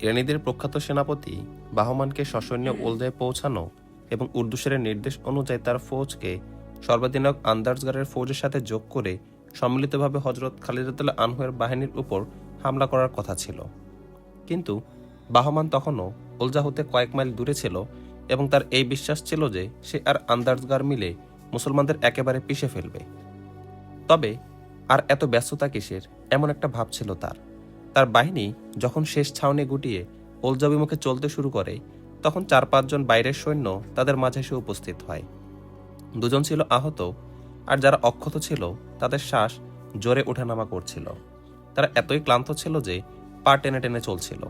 ইরানিদের প্রখ্যাত সেনাপতি বাহমানকে সসৈন্য ওলদায় পৌঁছানো এবং উর্দুসেরের নির্দেশ অনুযায়ী তার ফৌজকে সর্বাধীনক আন্দাজগারের ফৌজের সাথে যোগ করে সম্মিলিতভাবে হজরত খালিদুল্লাহ আনহুয়ের বাহিনীর উপর হামলা করার কথা ছিল। কিন্তু বাহমান তখনও ওলজা হতে কয়েক মাইল দূরে ছিল এবং তার এই বিশ্বাস ছিল যে সে আর আন্দাজগার মিলে মুসলমানদের একেবারে পিষে ফেলবে। তবে আর এত ব্যস্ততা কিসের? এমন একটা ভাব ছিল তার। তার বাহিনী যখন শেষ ছাউনি গুটিয়ে ওলজাবিমুখে চলতে শুরু করে, তখন চার পাঁচজন বাইরের সৈন্য তাদের মাঝে এসে উপস্থিত হয়। দুজন ছিল আহত, আর যারা অক্ষত ছিল, তাদের শ্বাস জোরে ওঠানামা করছিল। তারা এতই ক্লান্ত ছিল যে পা টেনে টেনে চলছিল।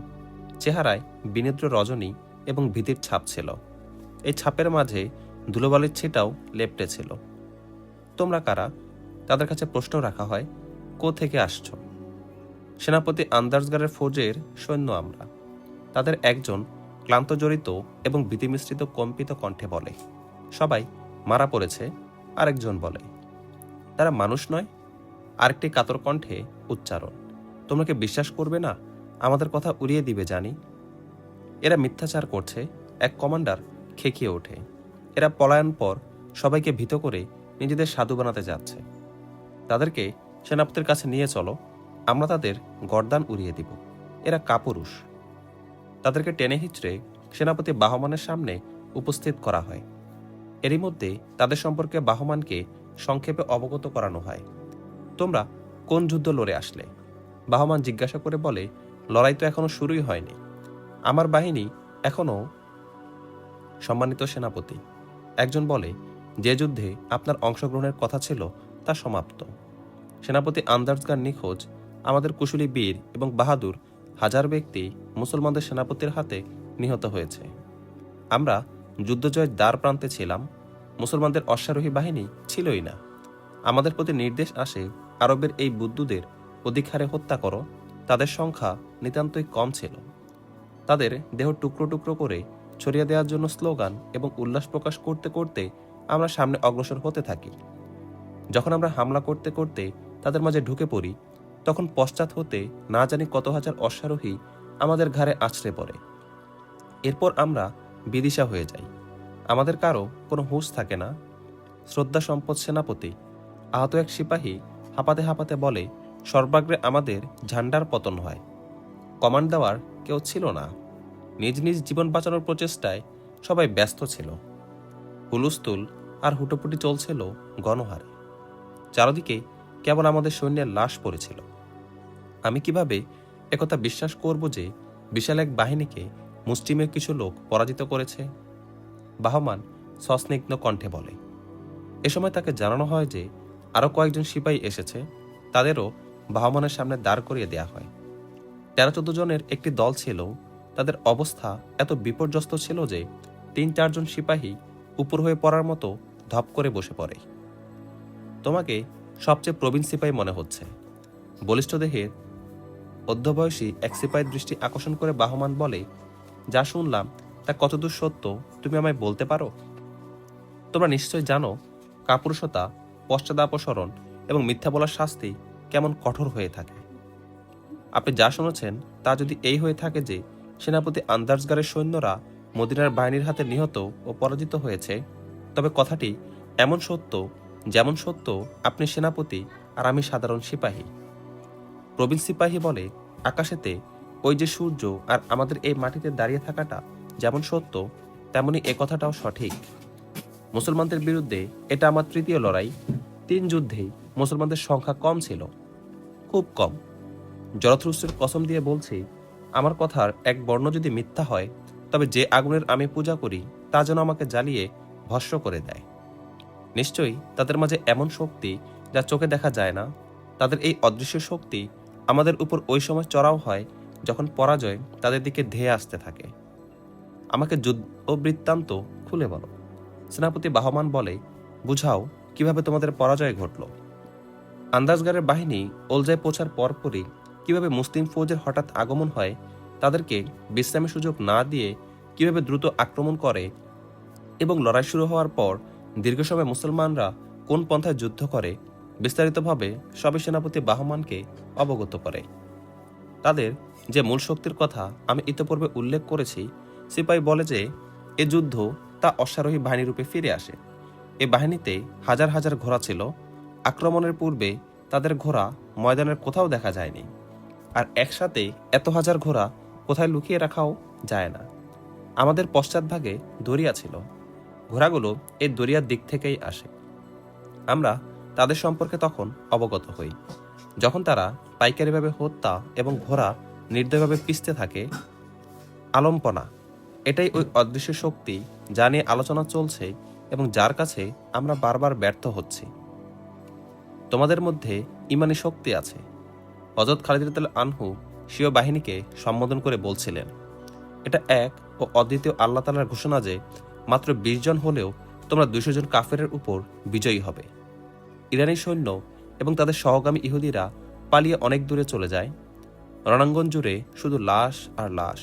চেহারায় বিনিদ্র রজনী এবং ভীতির ছাপ ছিল। এই ছাপের মাঝে ধুলোবালির ছিটাও লেপটে ছিল। তোমরা কারা? তাদের কাছে প্রশ্ন রাখা হয় কো থেকে আসছো? সেনাপতি আন্দাজগারের ফৌজের সৈন্য আমরা। তাদের একজন ক্লান্ত জড়িত এবং ভীতিমিশ্রিত কম্পিত কণ্ঠে বলে, সবাই মারা পড়েছে, আরেকজন বলে, তারা মানুষ নয়, আরেকটি কাতর কণ্ঠে উচ্চারণ, তোমরা কি বিশ্বাস করবে না, আমাদের কথা উড়িয়ে দিবে জানি? এরা মিথ্যাচার করছে, এক কমান্ডার খেকিয়ে ওঠে। এরা পলায়ন পর সবাইকে ভীত করে নিজেদের সাধু বানাতে যাচ্ছে। তাদেরকে সেনাপতির কাছে নিয়ে চলো আমরা তাদের গর্দান উড়িয়ে দিব। এরা কাপুরুষ। তাদেরকে টেনে হিচড়ে সেনাপতি বাহমানের সামনে উপস্থিত করা হয়। এরই মধ্যে তাদের সম্পর্কে বাহমানকে সংক্ষেপে অবগত করানো হয়। তোমরা কোন যুদ্ধ লড়ে আসলে? বাহমান জিজ্ঞাসা করে বলে, লড়াই তো এখনও শুরুই হয়নি। আমার বাহিনী এখনও সম্মানিত সেনাপতি। একজন বলে, যে যুদ্ধে আপনার অংশগ্রহণের কথা ছিল তা সমাপ্ত। সেনাপতি আন্দাজগার নিখোঁজ আমাদের কুশলী বীর এবং বাহাদুর হাজার ব্যক্তি মুসলমানদের সেনাপতির হাতে নিহত হয়েছে। আমরা যুদ্ধজয়ের দ্বার প্রান্তে ছিলাম, মুসলমানদের অশ্বারোহী বাহিনী ছিলই না। আমাদের প্রতি নির্দেশ আসে, আরবের এই বুদ্ধুদের অধিকারে হত্যা করো, তাদের সংখ্যা নিতান্তই কম ছিল। তাদের দেহ টুকরো টুকরো করে ছড়িয়ে দেওয়ার জন্য স্লোগান এবং উল্লাস প্রকাশ করতে করতে আমরা সামনে অগ্রসর হতে থাকি। যখন আমরা হামলা করতে করতে তাদের মাঝে ঢুকে পড়ি তখন পশ্চাৎ হতে না জানি কত হাজার অশ্বারোহী আমাদের ঘাড়ে আছড়ে পড়ে। এরপর আমরা বিদিশা হয়ে যাই। আমাদের কারও কোনো হুঁশ থাকে না। শ্রদ্ধা সম্পদ সেনাপতি, আহত এক সিপাহী হাঁপাতে হাঁপাতে বলে, সর্বাগ্রে আমাদের ঝান্ডার পতন হয়। কমান্ড দেওয়ার কেউ ছিল না। নিজ নিজ জীবন বাঁচানোর প্রচেষ্টায় সবাই ব্যস্ত ছিল। হুলুস্থুল আর হুটোপুটি চলছিল গণহারে। চারদিকে কেবল আমাদের সৈন্যের লাশ পড়েছিল। আমি কীভাবে একথা বিশ্বাস করব যে বিশাল এক বাহিনীকে মুষ্টিমেয় কিছু লোক পরাজিত করেছে? বাহমান সস্নিগ্ধ কণ্ঠে বলে, এ সময় তাকে জানানো হয় যে আরও কয়েকজন সিপাহী এসেছে, তাদেরও বাহমানের সামনে দাঁড় করিয়ে দেয়া হয়। তেরো চোদ্দ জনের একটি দল ছিল, তাদের অবস্থা এত বিপর্যস্ত ছিল যে তিন চারজন সিপাহী উপর হয়ে পড়ার মতো ধপ করে বসে পড়ে। তোমাকে সবচেয়ে প্রবীণ সিপাহী মনে হচ্ছে। বলিষ্ঠ দেহের অধ্যবয়সী এক সিপাহীর দৃষ্টি আকর্ষণ করে বাহমান বলে, যা শুনলাম, তা কতদূর সত্য? তুমি আমায় বলতে পারো? তোমরা নিশ্চয় জানো, কাপুরুষতা, পশ্চাদাপসরণ এবং মিথ্যা বলার শাস্তি কেমন কঠোর হয়ে থাকে। আপনি যা শুনেছেন, তা যদি এই হয়ে থাকে যে, সেনাপতি আন্দাজগারের সৈন্যরা মদিনার বাহিনীর হাতে নিহত ও পরাজিত হয়েছে, তবে কথাটি এমন সত্য, যেমন সত্য আপনি সেনাপতি আর আমি সাধারণ সিপাহী। প্রবীণ সিপাহী বলে আকাশেতে ওই যে সূর্য আর আমাদের এই মাটিতে দাঁড়িয়ে থাকাটা যেমন সত্য, তেমনি এ কথাটাও সঠিক। মুসলমানদের বিরুদ্ধে এটা আমার তৃতীয় লড়াই। তিন যুদ্ধেই মুসলমানদের সংখ্যা কম ছিল, খুব কম। জরথরুস্টের কসম দিয়ে বলছি, আমার কথার এক বর্ণ যদি মিথ্যা হয়, তবে যে আগুনের আমি পূজা করি, তা যেন আমাকে জ্বালিয়ে ভস্ম করে দেয়। নিশ্চয়ই তাদের মাঝে এমন শক্তি যা চোখে দেখা যায় না। তাদের এই অদৃশ্য শক্তি আমাদের উপর ওই সময় চড়াও হয় যখন পরাজয় তাদের দিকে ধেয়ে আসতে থাকে। আমাকে যুদ্ধ বৃত্তান্ত খুলে বলো। সেনাপতি বাহমান বলে, বুঝাও, কীভাবে তোমাদের পরাজয় ঘটল? আন্দাজগারের বাহিনী ওলজায় পৌঁছার পরপরই কীভাবে মুসলিম ফৌজের হঠাৎ আগমন হয় তাদেরকে বিশ্রামের সুযোগ না দিয়ে কীভাবে দ্রুত আক্রমণ করে এবং লড়াই শুরু হওয়ার পর দীর্ঘ সময় মুসলমানরা কোন পন্থায় যুদ্ধ করে বিস্তারিতভাবে সবে সেনাপতি বাহমানকে অবগত করে। তাদের যে মূল শক্তির কথা আমি ইতোপূর্বে উল্লেখ করেছি, সিপাই বলে যে এ যুদ্ধ তা অশ্বারোহী বাহিনী রূপে ফিরে আসে। এ বাহিনীতে হাজার হাজার ঘোড়া ছিল। আক্রমণের পূর্বে তাদের ঘোড়া ময়দানের কোথাও দেখা যায়নি। আর একসাথে এত হাজার ঘোড়া কোথায় লুকিয়ে রাখাও যায় না। আমাদের পশ্চাৎভাগে দরিয়া ছিল। ঘোড়াগুলো এই দরিয়ার দিক থেকেই আসে। আমরা তাদের সম্পর্কে তখন অবগত হই। যখন তারা পাইকারিভাবে হত্যা এবং ঘোড়া নির্দয়ভাবে পিষতে থাকে, আলম্পনা, এটাই ওই অদৃশ্য শক্তি যা নিয়ে আলোচনা চলছে এবং যার কাছে আমরা বারবার ব্যর্থ হচ্ছি। তোমাদের মধ্যে ইমানি শক্তি আছে। হজরত খালিদ আনহু স্বীয় বাহিনীকে সম্বোধন করে বলছিলেন, এটা এক ও অদ্বিতীয় আল্লাহ তালার ঘোষণা যে, মাত্র বিশ জন হলেও তোমরা দুশো জন কাফেরের উপর বিজয়ী হবে। ইরানি সৈন্য এবং তাদের সহগামী ইহুদিরা পালিয়ে অনেক দূরে চলে যায়। রণাঙ্গন জুড়ে শুধু লাশ আর লাশ।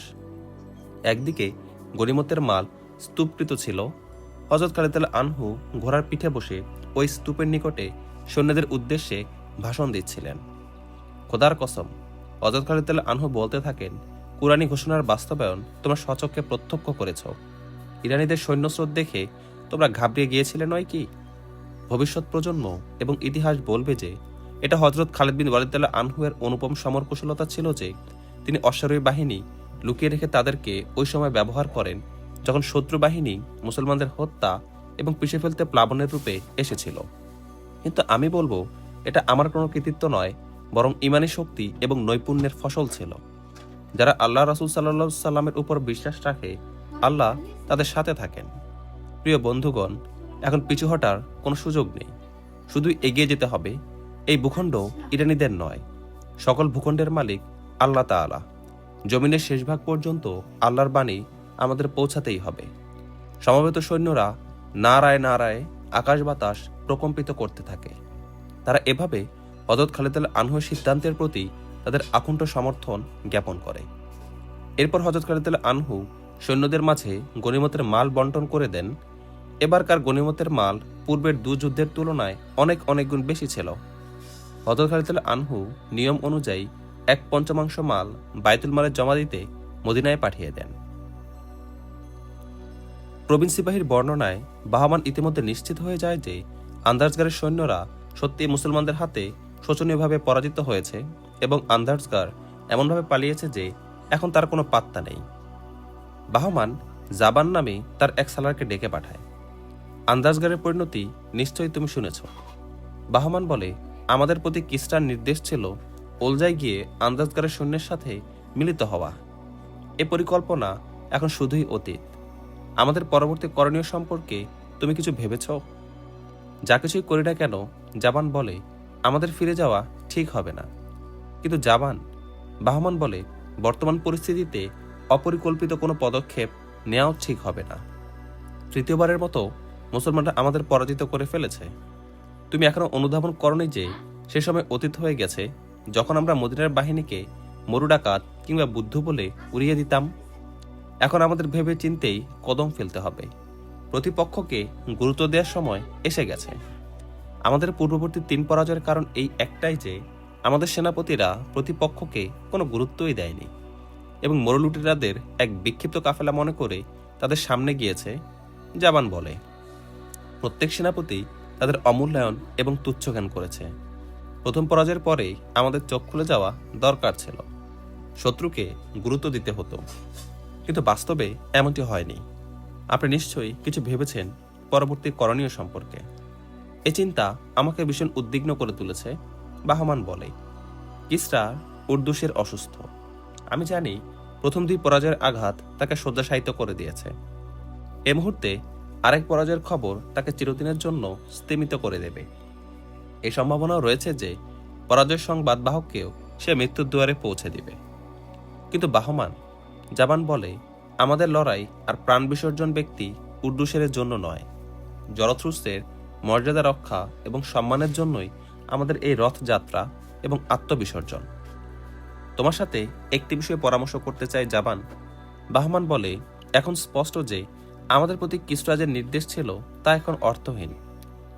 একদিকে গরিমতের মাল স্তূপকৃত ছিল। হজরত খালিদাল আনহু ঘোড়ার পিঠে বসে ওই স্তূপের নিকটে সৈন্যদের উদ্দেশ্যে ভাষণ দিচ্ছিলেন। খোদার কসম হজরত খালিদাল আনহু বলতে থাকেন, কুরআনী ঘোষণার বাস্তবায়ন তোমরা সচক্ষে প্রত্যক্ষ করেছ। ইরানিদের সৈন্যস্রোত দেখে তোমরা ঘাবড়িয়ে গিয়েছিলে নয় কি? ভবিষ্যৎ প্রজন্ম এবং ইতিহাস বলবে যে, এটা হজরত খালিদ বিন ওয়ালিদাল্লাহ আনহুয়ের অনুপম সমর কুশলতা ছিল যে, তিনি অশ্বারোহী বাহিনী লুকিয়ে রেখে তাদেরকে ওই সময় ব্যবহার করেন যখন শত্রু বাহিনী মুসলমানদের হত্যা এবং পিষে ফেলতে প্লাবনের রূপে এসেছিল। কিন্তু আমি বলব, এটা আমার কোনো কৃতিত্ব নয়, বরং ইমানি শক্তি এবং নৈপুণ্যের ফসল ছিল। যারা আল্লাহ রাসুল সাল্লা সাল্লামের উপর বিশ্বাস রাখে, আল্লাহ তাদের সাথে থাকেন। প্রিয় বন্ধুগণ এখন পিছু হটার কোনো সুযোগ নেই। শুধু এগিয়ে যেতে হবে। এই ভূখণ্ড ইরানিদের নয়, সকল ভূখণ্ডের মালিক আল্লাহ তাআলা। জমিনের শেষ ভাগ পর্যন্ত আল্লাহর বাণী আমাদের পৌঁছাতেই হবে। সমবেত সৈন্যরা নারায় নারায় আকাশ বাতাস প্রকম্পিত করতে থাকে। তারা এভাবে হজরত খালিদ আল আনহুর সিদ্ধান্তের প্রতি তাদের আকুণ্ঠ সমর্থন জ্ঞাপন করে। এরপর হজরত খালিদ আল আনহু সৈন্যদের মাঝে গণিমতের মাল বন্টন করে দেন এবারকার গণিমতের মাল পূর্বের দু যুদ্ধের তুলনায় অনেক অনেক গুণ বেশি ছিল। হজরত খালিদুল আনহু নিয়ম অনুযায়ী এক পঞ্চমাংশ মাল বায়তুল মালে জমা দিতে মদিনায় পাঠিয়ে দেন। প্রবীণ সিপাহীর বর্ণনায় বাহমান ইতিমধ্যে নিশ্চিত হয়ে যায় যে আন্দাজগারের সৈন্যরা সত্যি মুসলমানদের হাতে শোচনীয়ভাবে পরাজিত হয়েছে এবং আন্দাজগার এমনভাবে পালিয়েছে যে এখন তার কোনো পাত্তা নেই। বাহমান জাবান নামে তার এক সালারকে ডেকে পাঠায়। আন্দাজগারের পরিণতি নিশ্চয়ই তুমি শুনেছ। বাহমান বলে, আমাদের প্রতি কিস্টার নির্দেশ ছিল? ওলজায় গিয়ে আন্দাজগারের সৈন্যের সাথে মিলিত হওয়া। এ পরিকল্পনা এখন শুধুই অতীত। আমাদের পরবর্তী করণীয় সম্পর্কে তুমি কিছু ভেবেছ? যা কিছুই করি না কেন, জাবান বলে, আমাদের ফিরে যাওয়া ঠিক হবে না। কিন্তু জাবান, বাহমান বলে, বর্তমান পরিস্থিতিতে অপরিকল্পিত কোনো পদক্ষেপ নেওয়াও ঠিক হবে না। তৃতীয়বারের মতো মুসলমানরা আমাদের পরাজিত করে ফেলেছে। তুমি এখনও অনুধাবন করনি যে, সে সময় অতীত হয়ে গেছে, যখন আমরা মদিনার বাহিনীকে মরু ডাকাত কিংবা বুদ্ধ বলে উড়িয়ে দিতাম। এখন আমাদের ভেবে চিন্তেই কদম ফেলতে হবে। প্রতিপক্ষকে গুরুত্ব দেওয়ার সময় এসে গেছে। আমাদের পূর্ববর্তী তিন পরাজয়ের কারণ এই একটাই যে, আমাদের সেনাপতিরা প্রতিপক্ষকে কোনো গুরুত্বই দেয়নি এবং মরলুটিরাদের এক বিক্ষিপ্ত কাফেলা মনে করে তাদের সামনে গিয়েছে জাবান বলে। প্রত্যেক সেনাপতি তাদের অমূল্যায়ন এবং তুচ্ছ জ্ঞান করেছে। প্রথম পরাজয়ের পরেই আমাদের চোখ খুলে যাওয়া দরকার ছিল। শত্রুকে গুরুত্ব দিতে হতো। কিন্তু বাস্তবে এমনটি হয়নি। আপনি নিশ্চয়ই কিছু ভেবেছেন পরবর্তী করণীয় সম্পর্কে। এ চিন্তা আমাকে ভীষণ উদ্বিগ্ন করে তুলেছে, বাহমান বলে। কিসরা উর্দুসের অসুস্থ। আমি জানি প্রথম দুই পরাজয়ের আঘাত তাকে শয্যাশায়িত করে দিয়েছে। এ মুহূর্তে আরেক পরাজয়ের খবর তাকে চিরদিনের জন্য স্তিমিত করে দেবে। এই সম্ভাবনাও রয়েছে যে পরাজয় সংবাদ বাহককেও সে মৃত্যুর দুয়ারে পৌঁছে দিবে। কিন্তু বাহমান, জাবান বলে, আমাদের লড়াই আর প্রাণ বিসর্জন ব্যক্তি উর্দুসের জন্য নয়। জরথ্রুসের মর্যাদা রক্ষা এবং সম্মানের জন্যই আমাদের এই রথযাত্রা এবং আত্মবিসর্জন। তোমার সাথে একটি বিষয়ে পরামর্শ করতে চাই, জাবান। বাহমান বলে, এখন স্পষ্ট যে আমাদের প্রতি কিসরাজের নির্দেশ ছিল তা এখন অর্থহীন।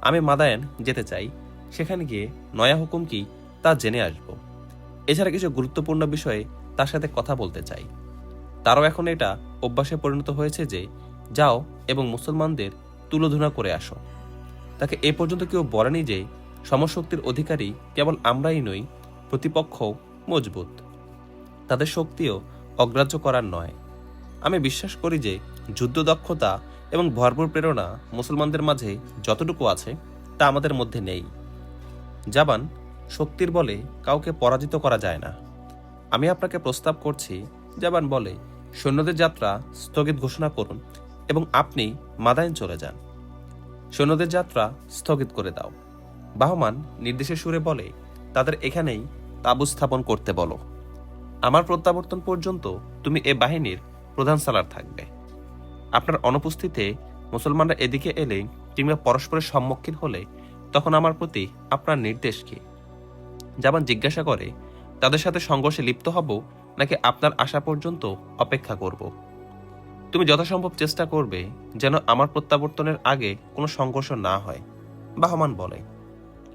আমি মাদায়ন যেতে চাই, সেখানে গিয়ে নয়া হুকুম কি তা জেনে আসব। এছাড়া কিছু গুরুত্বপূর্ণ বিষয়ে তার সাথে কথা বলতে চাই। তারও এখন এটা অভ্যাসে পরিণত হয়েছে যে, যাও এবং মুসলমানদের তুলোধুনা করে আসো। তাকে এ পর্যন্ত কেউ বলেনি যে, সমশক্তির অধিকারী কেবল আমরাই নই প্রতিপক্ষ মজবুত। তাদের শক্তিও অগ্রাহ্য করার নয়। আমি বিশ্বাস করি যে যুদ্ধ দক্ষতা এবং ভরপুর প্রেরণা মুসলমানদের মাঝে যতটুকু আছে তা আমাদের মধ্যে নেই। জাবান, শক্তির বলে কাউকে পরাজিত করা যায় না। আমি আপনাকে প্রস্তাব করছি, জাবান বলে, সৈন্যদের যাত্রা স্থগিত ঘোষণা করুন এবং আপনি মাদাইন চলে যান। সৈন্যদের যাত্রা স্থগিত করে দাও। বাহমান নির্দেশের সুরে বলে, তাদের এখানেই তাবু স্থাপন করতে বলো। আমার প্রত্যাবর্তন পর্যন্ত তুমি এ বাহিনীর প্রধান সালার থাকবে। আপনার অনুপস্থিতিতে মুসলমানরা এদিকে এলে কিংবা পরস্পরের সম্মুখীন হলে তখন আমার প্রতি আপনার নির্দেশ কি? জাবান জিজ্ঞাসা করে, তাদের সাথে সংঘর্ষে লিপ্ত হব নাকি আপনার আসা পর্যন্ত অপেক্ষা করব? তুমি যথাসম্ভব চেষ্টা করবে যেন আমার প্রত্যাবর্তনের আগে কোনো সংঘর্ষ না হয়, বাহমান বলে।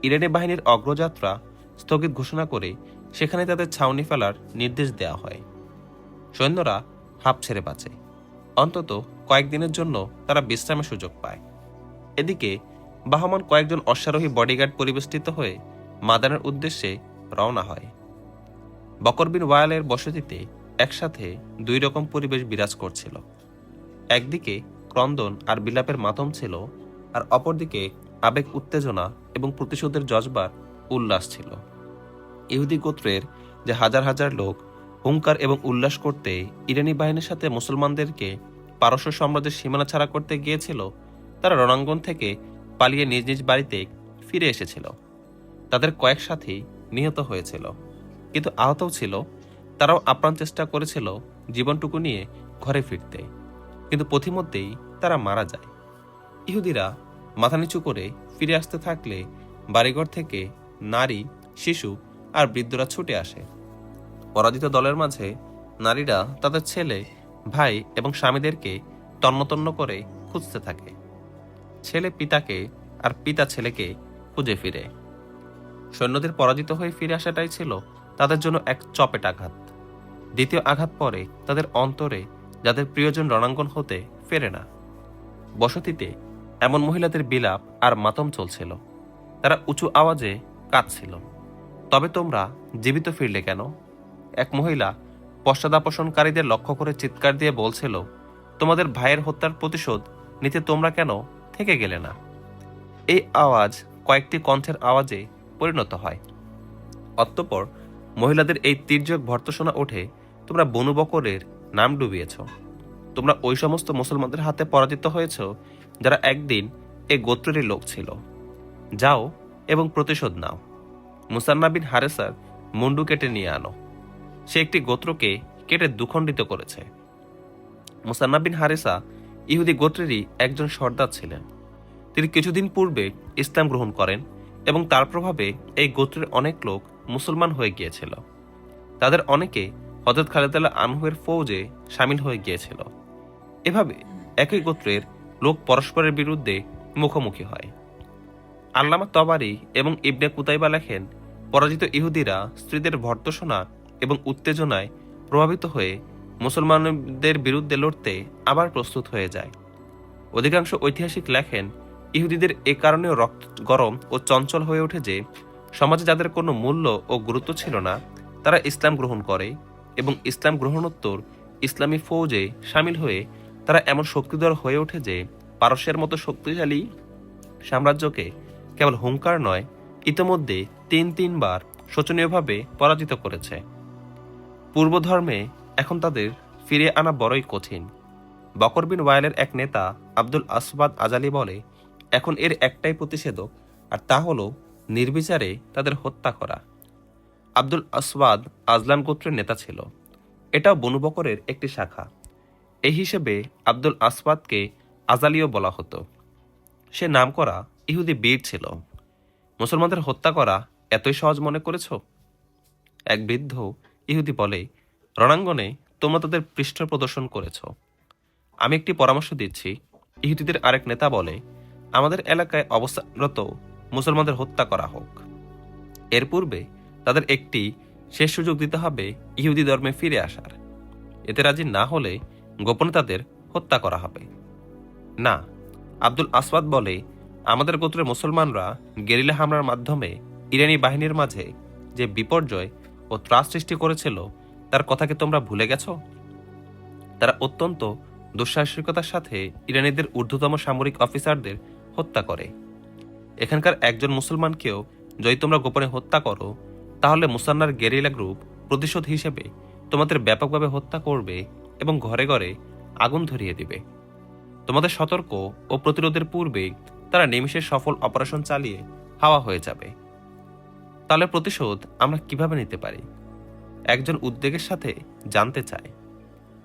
ইরানি বাহিনীর অগ্রযাত্রা স্থগিত ঘোষণা করে সেখানে তাদের ছাউনি ফেলার নির্দেশ দেওয়া হয়। সৈন্যরা হাঁপ ছেড়ে বাঁচে। অন্তত কয়েকদিনের জন্য তারা বিশ্রামের সুযোগ পায়। এদিকে বাহমান কয়েকজন অশ্বারোহী বডিগার্ড পরিবেষ্টিত হয়ে মাদানের উদ্দেশ্যে রওনা হয়। বকর বিন ওয়ালের বসতিতে একসাথে দুই রকম পরিবেশ বিরাজ করছিল। একদিকে ক্রন্দন আর বিলাপের মাতম ছিল আর অপরদিকে আবেগ উত্তেজনা এবং প্রতিশোধের জজবার উল্লাস ছিল। ইহুদি গোত্রের যে হাজার হাজার লোক হুঙ্কার এবং উল্লাস করতে ইরানি বাহিনীর সাথে মুসলমানদেরকে পারস্য সাম্রাজ্যের সীমানা ছাড়া করতে গিয়েছিল, তারা রণাঙ্গন থেকে পালিয়ে নিজ নিজ বাড়িতে ফিরে এসেছিল। তাদের কয়েক সাথী নিহত হয়েছিল, কিন্তু আহতও ছিল। তারাও আপ্রাণ চেষ্টা করেছিল জীবনটুকু নিয়ে ঘরে ফিরতে, কিন্তু পথিমধ্যেই তারা মারা যায়। ইহুদিরা মাথা নিচু করে ফিরে আসতে থাকলে বাড়িঘর থেকে নারী, শিশু আর বৃদ্ধরা ছুটে আসে। পরাজিত দলের মাঝে নারীরা তাদের ছেলে, ভাই এবং স্বামীদেরকে তন্নতন্ন করে খুঁজতে থাকে। ছেলে পিতাকে আর পিতা ছেলেকে খুঁজে ফিরে। সৈন্যদের পরাজিত হয়ে ফিরে আসাটাই ছিল তাদের জন্য এক চপেট আঘাত। দ্বিতীয় আঘাত পরে তাদের অন্তরে যাদের প্রিয়জন রণাঙ্গন হতে ফেরে না। বসতিতে এমন মহিলাদের বিলাপ আর মাতম চলছিল। তারা উঁচু আওয়াজে কাঁদছিল। তবে তোমরা জীবিত ফিরলে কেন? এক মহিলা পশ্চাদাপসনকারীদের লক্ষ্য করে চিৎকার দিয়ে বলছিল, তোমাদের ভাইয়ের হত্যার প্রতিশোধ নিতে তোমরা কেন থেকে গেলে না? এই আওয়াজ কয়েকটি কণ্ঠের আওয়াজে পরিণত হয়। অতঃপর মহিলাদের এই তীর্যক ভর্তসনা ওঠে, তোমরা বনু বকরের নাম ডুবিয়েছ। তোমরা ওই সমস্ত মুসলমানদের হাতে পরাজিত হয়েছ যারা একদিন এ গোত্রেরই লোক ছিল। যাও এবং প্রতিশোধ নাও। মুসান্না বিন হারেসার মুন্ডু কেটে নিয়ে আনো। সে একটি গোত্রকে কেটে দুখণ্ডিত করেছে। মুসান্না বিন হারেসা ইহুদি গোত্রেরই একজন সর্দার ছিলেন। তিনি কিছুদিন পূর্বে ইসলাম গ্রহণ করেন এবং তার প্রভাবে এই গোত্রের অনেক লোক মুসলমান হয়ে গিয়েছিল। তাদের অনেকে হজরত খালেদাল্লাহ আনহুয়ের ফৌজে সামিল হয়ে গিয়েছিল। এভাবে একই গোত্রের লোক পরস্পরের বিরুদ্ধে মুখোমুখি হয়। আল্লামা তবারি এবং ইবনে কুতাইবা লেখেন, পরাজিত ইহুদিরা স্ত্রীদের ভর্তসনা এবং উত্তেজনায় প্রভাবিত হয়ে মুসলমানদের বিরুদ্ধে লড়তে আবার প্রস্তুত হয়ে যায়। অধিকাংশ ঐতিহাসিক লেখেন ইহুদিদের এ কারণেও রক্ত গরম ও চঞ্চল হয়ে ওঠে যে, সমাজে যাদের কোনো মূল্য ও গুরুত্ব ছিল না, তারা ইসলাম গ্রহণ করে এবং ইসলাম গ্রহণোত্তর ইসলামী ফৌজে সামিল হয়ে তারা এমন শক্তিধর হয়ে ওঠে যে, পারস্যের মতো শক্তিশালী সাম্রাজ্যকে কেবল হুঙ্কার নয়, ইতোমধ্যে তিন তিনবার শোচনীয়ভাবে পরাজিত করেছে। পূর্বধর্মে এখন তাদের ফিরে আনা বড়ই কঠিন। বকর বিন ওয়াইলের এক নেতা আব্দুল আসবাদ আজালি বলে, এখন এর একটাই প্রতিষেধক, আর তা হলো নির্বিচারে তাদের হত্যা করা। আব্দুল আসওয়াদ আজলান গোত্রের নেতা ছিল। এটাও বনু বকরের একটি শাখা। এই হিসেবে আব্দুল আসওয়াদকে আজালিও বলা হতো। সে নামকরা ইহুদি বীর ছিল। মুসলমানদের হত্যা করা এতই সহজ মনে করেছ? এক বৃদ্ধ ইহুদি বলে, রণাঙ্গনে তোমরা তাদের পৃষ্ঠ প্রদর্শন করেছ। আমি একটি পরামর্শ দিচ্ছি। ইহুদিদের আরেক নেতা বলে, আমাদের এলাকায় অবস্থানরত মুসলমানদের হত্যা করা হোক। এর পূর্বে তাদের একটি শেষ সুযোগ দিতে হবে ইহুদি ধর্মে ফিরে আসার। এতে রাজি না হলে গোপনে তাদের হত্যা করা হবে। না, আব্দুল আসওয়াদ বলে, আমাদের গোত্রের মুসলমানরা গেরিলা হামলার মাধ্যমে ইরানি বাহিনীর মাঝে যে বিপর্যয় ও ত্রাস সৃষ্টি করেছিল, তার কথাকে তোমরা ভুলে গেছো? তারা অত্যন্ত দুঃসাহসিকতার সাথে ইরানিদের ঊর্ধ্বতম সামরিক অফিসারদের হত্যা করে। এখানকার একজন মুসলমানকেও যদি তোমরা গোপনে হত্যা করো, তাহলে মুসান্নার গেরিলা গ্রুপ প্রতিশোধ হিসেবে তোমাদের ব্যাপকভাবে হত্যা করবে এবং ঘরে ঘরে আগুন ধরিয়ে দিবে। তোমাদের সতর্ক ও প্রতিরোধের পূর্বে তারা নিমিষে সফল অপারেশন চালিয়ে হাওয়া হয়ে যাবে। তাহলে প্রতিশোধ আমরা কীভাবে নিতে পারি? একজন উদ্বেগের সাথে জানতে চায়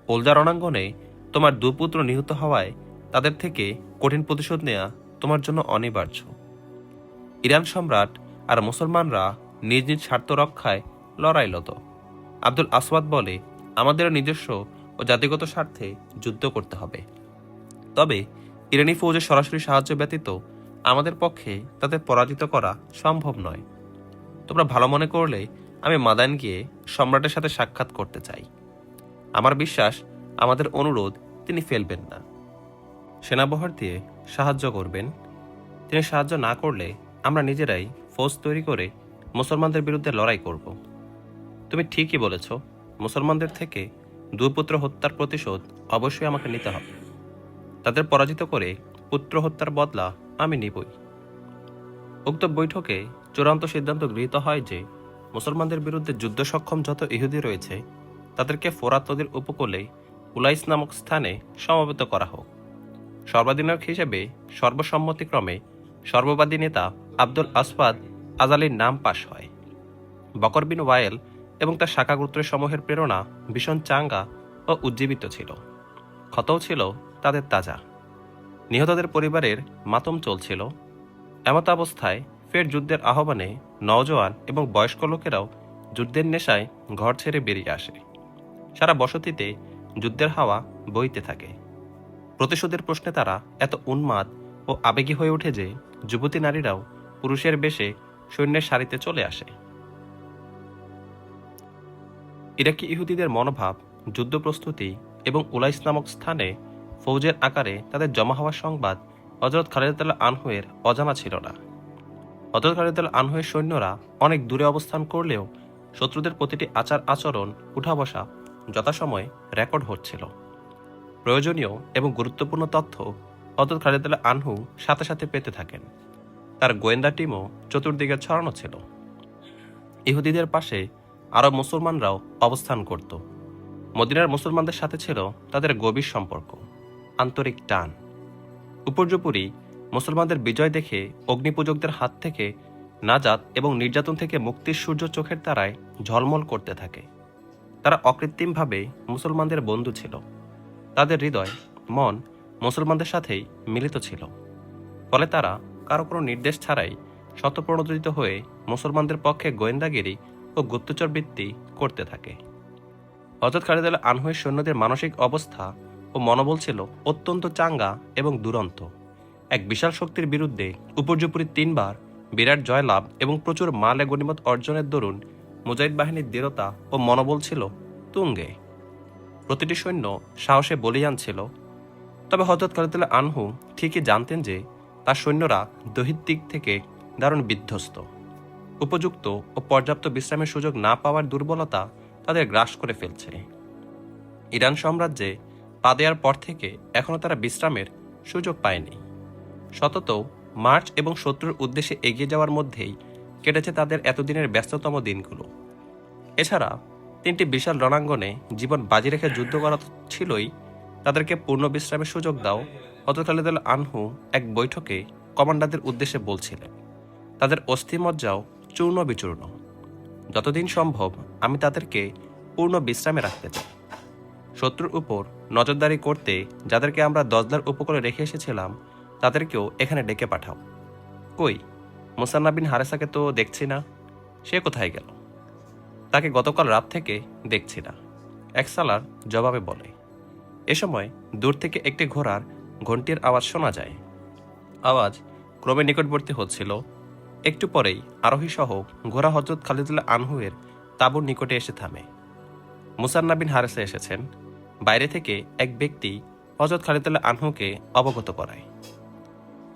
ওলজা রণাঙ্গনে তোমার দুপুত্র নিহত হওয়ায় তাদের থেকে কঠিন প্রতিশোধ নেয়া তোমার জন্য অনিবার্য। ইরান সম্রাট আর মুসলমানরা নিজ নিজ স্বার্থ রক্ষায় লড়াইলত আব্দুল আসওয়াদ বলে, আমাদের নিজস্ব ও জাতিগত স্বার্থে যুদ্ধ করতে হবে। তবে ইরানি ফৌজের সরাসরি সাহায্য ব্যতীত আমাদের পক্ষে তাদের পরাজিত করা সম্ভব নয়। তোমরা ভালো মনে করলে আমি মাদান গিয়ে সম্রাটের সাথে সাক্ষাৎ করতে চাই। আমার বিশ্বাস, আমাদের অনুরোধ তিনি ফেলবেন না। সেনাবহর দিয়ে সাহায্য করবেন। তিনি সাহায্য না করলে আমরা নিজেরাই ফৌজ তৈরি করে মুসলমানদের বিরুদ্ধে লড়াই করব। তুমি ঠিকই বলেছ, মুসলমানদের থেকে দুই পুত্র হত্যার প্রতিশোধ অবশ্যই আমাকে নিতে হবে। তাদের পরাজিত করে পুত্র হত্যার বদলা আমি নিবই। উক্ত বৈঠকে চূড়ান্ত সিদ্ধান্ত গৃহীত হয় যে, মুসলমানদের বিরুদ্ধে যুদ্ধ সক্ষম যত ইহুদি রয়েছে, তাদেরকে ফোরাত নদীর উপকূলে উলাইস নামক স্থানে সমবেত করা হোক। সর্বাধিনায়ক হিসেবে সর্বসম্মতিক্রমে সর্ববাদী নেতা আব্দুল আসফাদ আজালির নাম পাশ হয়। বকর বিন ওয়ায়েল এবং তার শাখা গোত্রের সমূহের প্রেরণা ভীষণ চাঙ্গা ও উজ্জীবিত ছিল। ক্ষতও ছিল তাদের তাজা। নিহতদের পরিবারের মাতম চলছিল। এমত অবস্থায় ফের যুদ্ধের আহ্বানে নওজোয়ান এবং বয়স্ক লোকেরাও যুদ্ধের নেশায় ঘর ছেড়ে বেরিয়ে আসে। সারা বসতিতে যুদ্ধের হাওয়া বইতে থাকে। প্রতিশোধের প্রশ্নে তারা এত উন্মাদ ও আবেগী হয়ে ওঠে যে যুবতী নারীরাও পুরুষের বেশে সৈন্যের সারিতে চলে আসে। ইরাকি ইহুদিদের মনোভাব, যুদ্ধ প্রস্তুতি এবং উলাইস নামক স্থানে ফৌজের আকারে তাদের জমা হওয়ার সংবাদ হজরত খালিদুল্লাহ আনহুয়ের অজানা ছিল না। হজরত আনহুয়ের সৈন্যরা অনেক দূরে অবস্থান করলেও শত্রুদের প্রতিটি আচার আচরণ উঠা বসা যথাসময়ে রেকর্ড হচ্ছিল। প্রয়োজনীয় এবং গুরুত্বপূর্ণ তথ্য হজরত খালিদুল্লাহ আনহু সাথে সাথে পেতে থাকেন। তার গোয়েন্দা টিমও চতুর্দিকে ছড়ানো ছিল। ইহুদিদের পাশে আরব মুসলমানরাও অবস্থান করত। মদিনার মুসলমানদের সাথে ছিল তাদের গভীর সম্পর্ক, আন্তরিক টান। উপর্যুপরি মুসলমানদের বিজয় দেখে অগ্নিপূজকদের হাত থেকে নাজাত এবং নির্যাতন থেকে মুক্তির সূর্য চোখের তারায় ঝলমল করতে থাকে। তারা অকৃত্রিমভাবে মুসলমানদের বন্ধু ছিল। তাদের হৃদয়, মন মুসলমানদের সাথেই মিলিত ছিল। ফলে তারা কারও কোনো নির্দেশ ছাড়াই শতপ্রণোদিত হয়ে মুসলমানদের পক্ষে গোয়েন্দাগিরি ও গুপ্তচর বৃত্তি করতে থাকে। হজরত খালিদ আল আনহুয়ের সৈন্যদের মানসিক অবস্থা ও মনোবল ছিল অত্যন্ত চাঙ্গা এবং দুরন্ত। এক বিশাল শক্তির বিরুদ্ধে উপর্যুপরি তিনবার বিরাট জয়লাভ এবং প্রচুর মালে গণিমত অর্জনের দরুন মুজাহিদ বাহিনীর দৃঢ়তা ও মনোবল ছিল তুঙ্গে। প্রতিটি সৈন্য সাহসে বলিয়ান ছিল। তবে হজরত খালিদুল্লাহ আনহু ঠিকই জানতেন যে তার সৈন্যরা দহিত দিক থেকে দারুণ বিধ্বস্ত। উপযুক্ত ও পর্যাপ্ত বিশ্রামের সুযোগ না পাওয়ার দুর্বলতা তাদের গ্রাস করে ফেলছে। ইরান সাম্রাজ্যে পা দেওয়ার পর থেকে এখনও তারা বিশ্রামের সুযোগ পায়নি। সতত মার্চ এবং শত্রুর উদ্দেশ্যে এগিয়ে যাওয়ার মধ্যেই কেটেছে তাদের এতদিনের ব্যস্ততম দিনগুলো। এছাড়া তিনটি বিশাল রণাঙ্গনে জীবন বাজি রেখে যুদ্ধ করা ছিলই, তাদেরকে পূর্ণ বিশ্রামের সুযোগ দাও হজরত আনহু এক বৈঠকে কমান্ডারদের উদ্দেশ্যে বলছিলেন, তাদের অস্থিমজ্জাও চূর্ণ বিচূর্ণ। যতদিন সম্ভব আমি তাদেরকে পূর্ণ বিশ্রামে রাখতে চাই। শত্রুর উপর নজরদারি করতে যাদেরকে আমরা দজদার উপকূলে রেখে এসেছিলাম তাদেরকেও এখানে ডেকে পাঠাও। কই, মুসান্না বিন হারেসাকে তো দেখছি না, সে কোথায় গেল? তাকে গতকাল রাত থেকে দেখছি না। এক সালার জবাবে বলে, এ সময় দূর থেকে একটি ঘোড়ার ঘন্টির আওয়াজ শোনা যায়। আওয়াজ ক্রমে নিকটবর্তী হচ্ছিল। একটু পরেই আরোহী সহ ঘোড়া হজরত খালিদুল্লাহ আনহুয়ের তাঁবুর নিকটে এসে থামে। মুসান্না বিন হারেসে এসেছেন। বাইরে থেকে এক ব্যক্তি হজরত খালিদুল্লাহ আনহুকে অবগত করায়।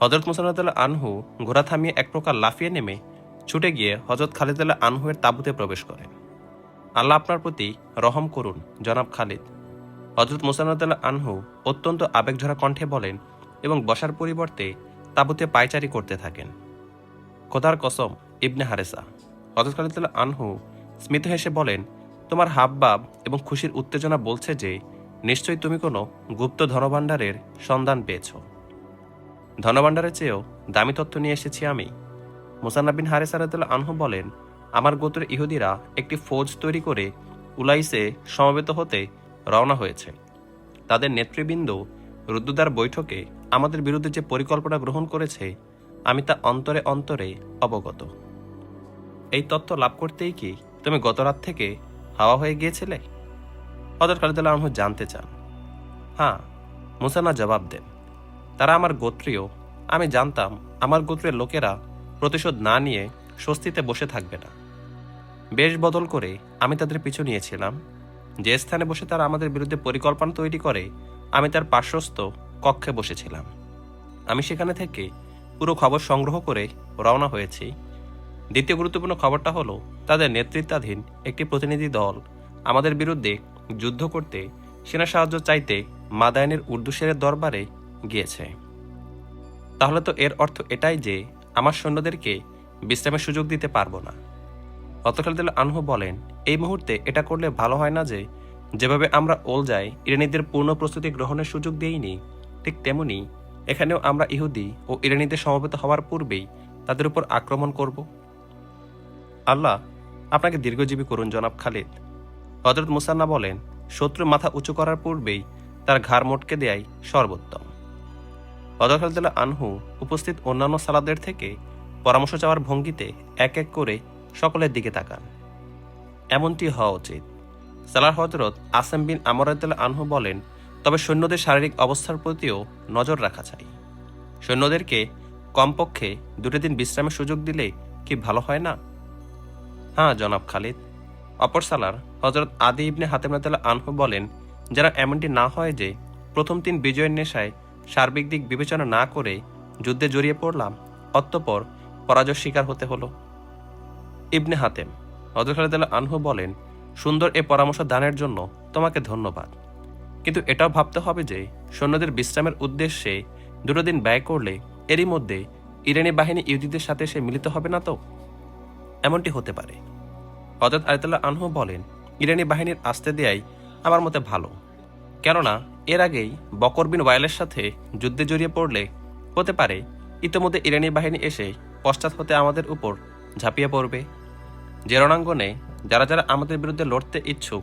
হজরত মুসান্নাতুল্লাহ আনহু ঘোড়া থামিয়ে এক প্রকার লাফিয়ে নেমে ছুটে গিয়ে হজরত খালিদুল্লাহ আনহুয়ের তাঁবুতে প্রবেশ করেন। আল্লাহ আপনার প্রতি রহম করুন, জনাব খালিদ। হজরত মুসান্নাতুল্লাহ আনহু অত্যন্ত আবেগঝরা কণ্ঠে বলেন এবং বসার পরিবর্তে তাঁবুতে পায়চারি করতে থাকেন। খোদার কসম, ইবনে হারেসা। হজরত খালিদুল্লাহ আনহু স্মিত হেসে বলেন, তোমার হাবভাব এবং খুশির উত্তেজনা বলছে যে, নিশ্চয়ই তুমি কোনো গুপ্ত ধনভাণ্ডারের সন্ধান পেয়েছ। ধনভাণ্ডারের চেয়েও দামি তথ্য নিয়ে এসেছি আমি। মুসান্নাবিন হারেস আলাদুল্লাহ আনহু বলেন, আমার গোত্রের ইহুদিরা একটি ফৌজ তৈরি করে উলাইসে সমবেত হতে রওনা হয়েছে। তাদের নেতৃবৃন্দ রুদ্রদার বৈঠকে আমাদের বিরুদ্ধে যে পরিকল্পনা গ্রহণ করেছে, আমি তা অন্তরে অন্তরে অবগত। এই তথ্য লাভ করতেই কি তুমি গত রাত থেকে হাওয়া হয়ে গিয়েছিলে? হজরত খালিদুল্লাহ আহমদ জানতে চান। হ্যাঁ মুসানা জবাব দেন। তারা আমার গোত্রীয়। আমি জানতাম, আমার গোত্রের লোকেরা প্রতিশোধ না নিয়ে স্বস্তিতে বসে থাকবে না। বেশ বদল করে আমি তাদের পিছু নিয়েছিলাম। যে স্থানে বসে তারা আমাদের বিরুদ্ধে পরিকল্পনা তৈরি করে, আমি তার পার্শ্বস্থ কক্ষে বসেছিলাম। আমি সেখানে থেকে পুরো খবর সংগ্রহ করে রওনা হয়েছি। দ্বিতীয় গুরুত্বপূর্ণ খবরটা হলো, তাদের নেতৃত্বাধীন একটি প্রতিনিধি দল আমাদের বিরুদ্ধে যুদ্ধ করতে সেনা সাহায্য চাইতে মাদায়নের উর্দুশেরের দরবারে গিয়েছে। তাহলে তো এর অর্থ এটাই যে, আমার সৈন্যদেরকে বিশ্রামের সুযোগ দিতে পারব না। অতখালিদুল আনহু বলেন, এই মুহূর্তে এটা করলে ভালো হয় না যে, যেভাবে আমরা ওলজায় ইরানিদের পূর্ণ প্রস্তুতি গ্রহণের সুযোগ দেইনি, ঠিক তেমনি এখানেও আমরা ইহুদি ও ইরানিদের সমবেত হওয়ার পূর্বেই তাদের উপর আক্রমণ করব। আল্লাহ আপনাকে দীর্ঘজীবী করুন জনাব খালিদ। হজরত মুসান্না বলেন শত্রু মাথা উঁচু করার পূর্বেই তার ঘাড় মোটকে দেয়াই সর্বোত্তম। হজরত খালিদুল্লাহ আনহু উপস্থিত অন্যান্য সালাদের থেকে পরামর্শ চাওয়ার ভঙ্গিতে এক এক করে সকলের দিকে তাকান। এমনটি হওয়া উচিত। সালার হজরত আসেম বিন আমরাদুল্লাহ আনহু বলেন, তবে সৈন্যদের শারীরিক অবস্থার প্রতিও নজর রাখা চাই। সৈন্যদেরকে কমপক্ষে দুটো দিন বিশ্রামের সুযোগ দিলে কি ভালো হয় না? হ্যাঁ জনাব খালিদ। অপর সালার হজরত আদি ইবনে হাতেমরাতুল্লাহ আনহু বলেন যারা এমনটি না হয় যে প্রথম তিন বিজয়ের নেশায় সার্বিক দিক বিবেচনা না করে যুদ্ধে জড়িয়ে পড়লাম, অতঃপর পরাজয় শিকার হতে হলো। ইবনে হাতেম হজরত আনহু বলেন, সুন্দর এ পরামর্শ দানের জন্য তোমাকে ধন্যবাদ। কিন্তু এটাও ভাবতে হবে যে সৈন্যদের বিশ্রামের উদ্দেশ্যে দুটো দিন ব্যয় করলে এরই মধ্যে ইরানি বাহিনী ইহুদিদের সাথে সে মিলিত হবে না তো? এমনটি হতে পারে। হজরত আয়তুল্লাহ আনহু বলেন, ইরানি বাহিনীর আসতে দেয়াই আমার মতে ভালো। কেননা এর আগেই বকর বিন ওয়াইলের সাথে যুদ্ধে জড়িয়ে পড়লে হতে পারে ইতোমধ্যে ইরানি বাহিনী এসে পশ্চাৎ হতে আমাদের উপর ঝাঁপিয়ে পড়বে। যে রণাঙ্গনে যারা যারা আমাদের বিরুদ্ধে লড়তে ইচ্ছুক,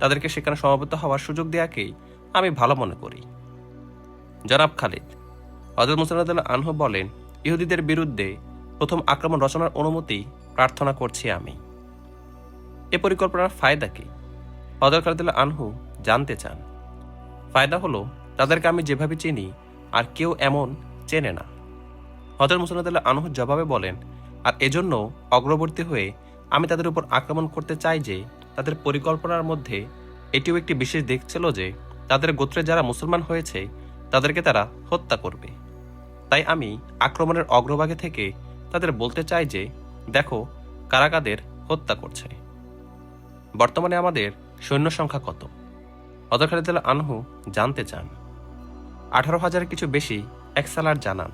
তাদেরকে সেখানে সমাবেত হওয়ার সুযোগ দেওয়াকেই আমি ভালো মনে করি। জনাব খালিদ হজরত মুসাল্লাহ আনহু বলেন, ইহুদিদের বিরুদ্ধে প্রথম আক্রমণ রচনার অনুমতি প্রার্থনা করছি আমি। এ পরিকল্পনার ফায়দা কি? হজরত খালিদুল্লাহ আনহু জানতে চান। ফায়দা হলো, তাদেরকে আমি যেভাবে চিনি, আর কেউ এমন চেনে না। হজরত মুসাল্লাহ আনহু জবাবে বলেন, আর এজন্য অগ্রবর্তী হয়ে আমি তাদের উপর আক্রমণ করতে চাই যে, তাদের পরিকল্পনার মধ্যে এটিও একটি বিশেষ দিক ছিল যে, তাদের গোত্রে যারা মুসলমান হয়েছে, তাদেরকে তারা হত্যা করবে। তাই আমি আক্রমণের অগ্রভাগে থেকে তাদের বলতে চাই যে, দেখো কারা কাদের হত্যা করছে। বর্তমানে আমাদের সৈন্য সংখ্যা কত? হজর আনহু জানতে চান। আঠারো হাজার কিছু বেশি একসালার জানান।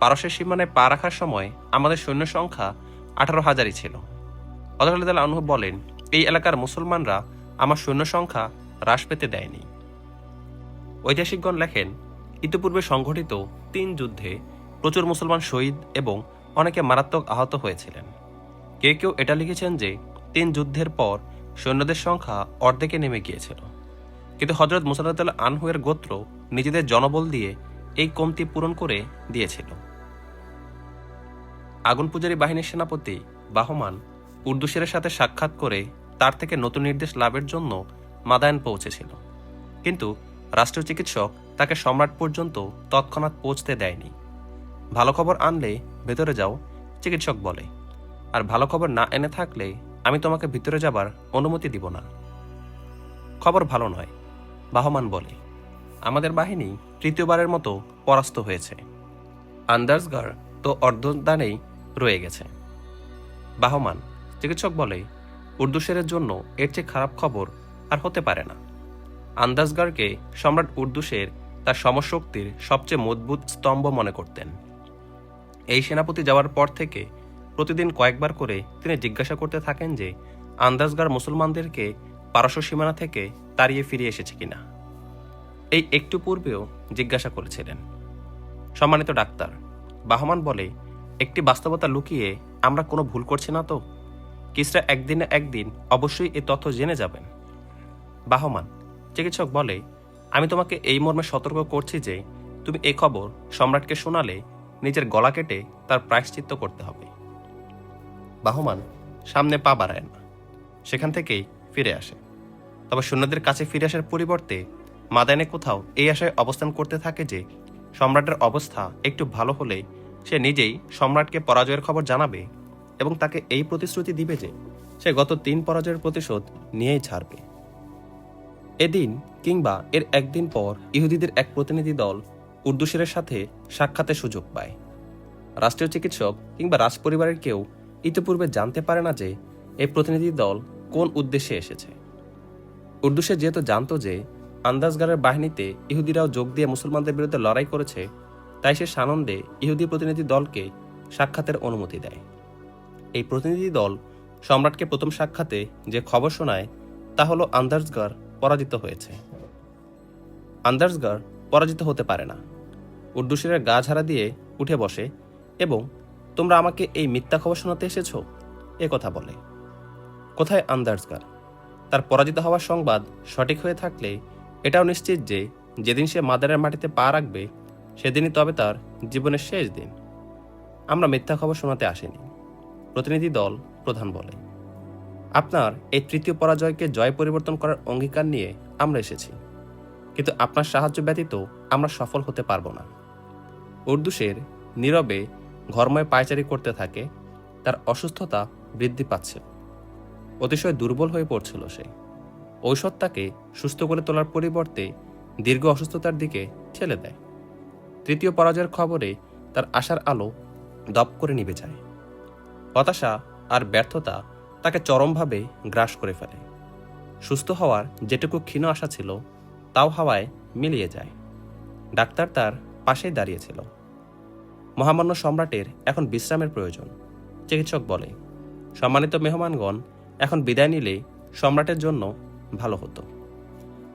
পারস্যের সীমানায় পা রাখার সময় আমাদের সৈন্য সংখ্যা আঠারো হাজারই ছিল। হজর খালিদুল্লাহ আনহু বলেন, এই এলাকার মুসলমানরা আমার সৈন্য সংখ্যা হ্রাস পেতে দেয়নি। ঐতিহাসিকগণ লেখেন, ইতিপূর্বে সংঘটিত তিন যুদ্ধে প্রচুর মুসলমান শহীদ এবং অনেকে মারাত্মক আহত হয়েছিলেন। কেউ কেউ এটা লিখেছেন যে তিন যুদ্ধের পর সৈন্যদের সংখ্যা অর্ধেকে নেমে গিয়েছিল। কিন্তু হজরত মুসাল্লাহ আনহুয়ের গোত্র নিজেদের জনবল দিয়ে এই কমতি পূরণ করে দিয়েছিল। আগুন পূজারী বাহিনীর সেনাপতি বাহমান উর্দুশেরের সাথে সাক্ষাৎ করে তার থেকে নতুন নির্দেশ লাভের জন্য মাদায়ন পৌঁছেছিল। কিন্তু রাষ্ট্রীয় চিকিৎসক তাকে সম্রাট পর্যন্ত তৎক্ষণাৎ পৌঁছতে দেয়নি। ভালো খবর আনলে ভেতরে যাও, চিকিৎসক বলে। আর ভালো খবর না এনে থাকলে আমি তোমাকে ভিতরে যাবার অনুমতি দিব না। খবর ভালো নয়। বাহমান বলে। আমাদের বাহিনী তৃতীয়বারের মতো পরাস্ত হয়েছে। আন্দার্সগার তো অর্ধদানেই রয়ে গেছে। বাহমান, চিকিৎসক বলে উর্দুশেরের জন্য এর চেয়ে খারাপ খবর আর হতে পারে না। আন্দাজগারকে সম্রাট উর্দুশের তার সমশক্তির সবচেয়ে মজবুত স্তম্ভ মনে করতেন। এই সেনাপতি যাওয়ার পর থেকে প্রতিদিন কয়েকবার করে তিনি জিজ্ঞাসা করতে থাকেন যে আন্দাজগার মুসলমানদেরকে পারস্য সীমানা থেকে তাড়িয়ে ফিরে এসেছে কিনা? এই একটু পূর্বেও জিজ্ঞাসা করেছিলেন। সম্মানিত ডাক্তার, বাহমান বলে, একটি বাস্তবতা লুকিয়ে আমরা কোনো ভুল করছি না তো? কিসরা একদিন না একদিন অবশ্যই এই তথ্য জেনে যাবেন। বাহমান, চিকিৎসক বলে, আমি তোমাকে এই মর্মে সতর্ক করছি যে তুমি এ খবর সম্রাটকে শোনালে নিজের গলা কেটে তার প্রায়শ্চিত্ত করতে হবে। বাহমান সামনে পা বাড়ায় না, সেখান থেকেই ফিরে আসে। তবে সৈন্যদের কাছে ফিরে আসার পরিবর্তে মাদানে কোথাও এই আশায় অবস্থান করতে থাকে যে সম্রাটের অবস্থা একটু ভালো হলে সে নিজেই সম্রাটকে পরাজয়ের খবর জানাবে এবং তাকে এই প্রতিশ্রুতি দিবে যে সে গত তিন পরাজয়ের প্রতিশোধ নিয়েই ছাড়বে। এদিন কিংবা এর একদিন পর ইহুদিদের এক প্রতিনিধি দল উর্দুশেরের সাথে সাক্ষাতের সুযোগ পায়। রাষ্ট্রীয় চিকিৎসক কিংবা রাজপরিবারের কেউ ইতিপূর্বে জানতে পারে না যে এই প্রতিনিধি দল কোন উদ্দেশ্যে এসেছে। উর্দুশে যেহেতু জানতো যে আন্দাজগারের বাহিনীতে ইহুদিরাও যোগ দিয়ে মুসলমানদের বিরুদ্ধে লড়াই করেছে, তাই সে সানন্দে ইহুদি প্রতিনিধি দলকে সাক্ষাতের অনুমতি দেয়। এই প্রতিনিধি দল সম্রাটকে প্রথম সাক্ষাতে যে খবর শোনায়, তা হলো আন্দাজগার পরাজিত হয়েছে। আন্দাজগার পরাজিত হতে পারে না। উর্দুশিরের গা ঝাড়া দিয়ে উঠে বসে, এবং তোমরা আমাকে এই মিথ্যা খবর শোনাতে এসেছ? এ কথা বলে। কোথায় আন্দাজগার? তার পরাজিত হওয়ার সংবাদ সঠিক হয়ে থাকলে এটাও নিশ্চিত যে যেদিন সে মাদারের মাটিতে পা রাখবে, সেদিনই তবে তার জীবনের শেষ দিন। আমরা মিথ্যা খবর শোনাতে আসিনি। প্রতিনিধি দল প্রধান বলে, আপনার এই তৃতীয় পরাজয়কে জয় পরিবর্তন করার অঙ্গীকার নিয়ে আমরা এসেছি। কিন্তু আপনার সাহায্য ব্যতীত আমরা সফল হতে পারব না। উর্দুশের নীরবে ঘরময় পায়চারি করতে থাকে, তার অসুস্থতা বৃদ্ধি পাচ্ছে। অতিশয় দুর্বল হয়ে পড়ছিল সে। ঔষধ তাকে সুস্থ করে তোলার পরিবর্তে দীর্ঘ অসুস্থতার দিকে ঠেলে দেয়। তৃতীয় পরাজয়ের খবরে তার আশার আলো দপ করে নিভে যায়। হতাশা আর ব্যর্থতা তাকে চরমভাবে গ্রাস করে ফেলে। সুস্থ হওয়ার যেটুকু ক্ষীণ আশা ছিল, তাও হাওয়ায় মিলিয়ে যায়। ডাক্তার তার পাশেই দাঁড়িয়েছিল। মহামান্য সম্রাটের এখন বিশ্রামের প্রয়োজন, চিকিৎসক বলে। সম্মানিত মেহমানগণ এখন বিদায় নিলে সম্রাটের জন্য ভালো হতো।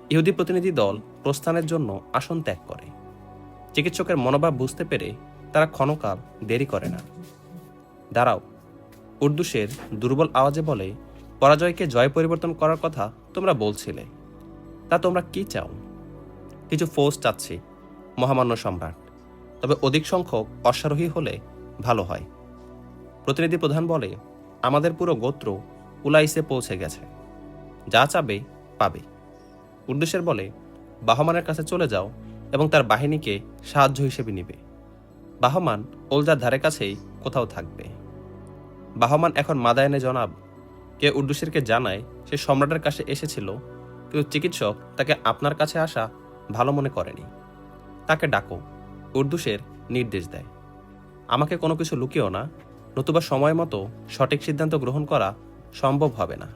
ইহুদি প্রতিনিধি দল প্রস্থানের জন্য আসন ত্যাগ করে। চিকিৎসকের মনোভাব বুঝতে পেরে তারা ক্ষণকাল দেরি করে না। দাঁড়াও উর্দুসের দুর্বল আওয়াজে বলে, পরাজয়কে জয় পরিবর্তন করার কথা তোমরা বলছিলে। তা তোমরা কি চাও? কিছু ফৌজ চাচ্ছি, মহামান্য সম্রাট। তবে অধিক সংখ্যক অশ্বারোহী হলে ভালো হয়। প্রতিনিধি প্রধান বলে, আমাদের পুরো গোত্র উলাইসে পৌঁছে গেছে। যা চাবে, পাবে। উদ্দেশ্যের বলে, বাহমানের কাছে চলে যাও এবং তার বাহিনীকে সাহায্য হিসেবে নিবে। বাহমান ওলজার ধারে কাছেই কোথাও থাকবে। বাহমান এখন মাদায়নে জনাব। কে উর্দুশেরকে জানায়, সে সম্রাটের কাছে এসেছিল, কিন্তু চিকিৎসক তাকে আপনার কাছে আসা ভালো মনে করেনি। তাকে ডাকো উর্দুশের নির্দেশ দেয়। আমাকে কোনো কিছু লুকিও না, নতুবা সময় মতো সঠিক সিদ্ধান্ত গ্রহণ করা সম্ভব হবে না।